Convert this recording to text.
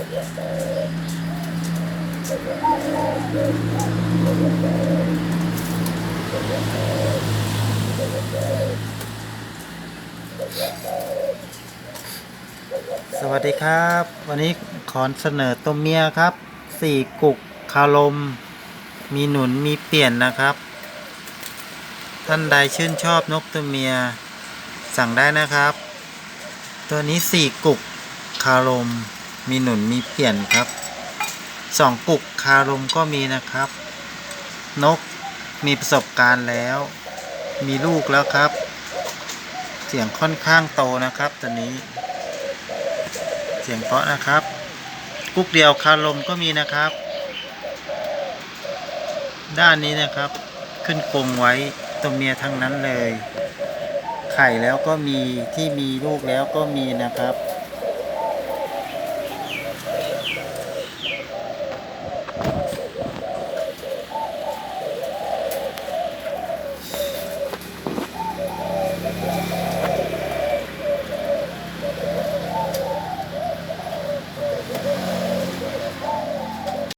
สวัสดีครับ วันนี้ขอเสนอตัวเมียครับสี่กุกคารมมีหนุนมีเปลี่ยนนะครับ ท่านใดชื่นชอบนกตัวเมีย สั่งได้นะครับ ตัวนี้สี่กุกคารม มีหนุนมีเปลี่ยนครับสองกุกคารมก็มีนะครับ นกมีประสบการณ์แล้ว มีลูกแล้วครับ เสียงค่อนข้างโตนะครับตัวนี้ เสียงเพาะนะครับ กุ๊กเดียวคาลมก็มีนะครับ ด้านนี้นะครับ ขึ้นกรงไว้ตัวเมียทั้งนั้นเลย ไข่แล้วก็มีที่มีลูกแล้วก็มีนะครับ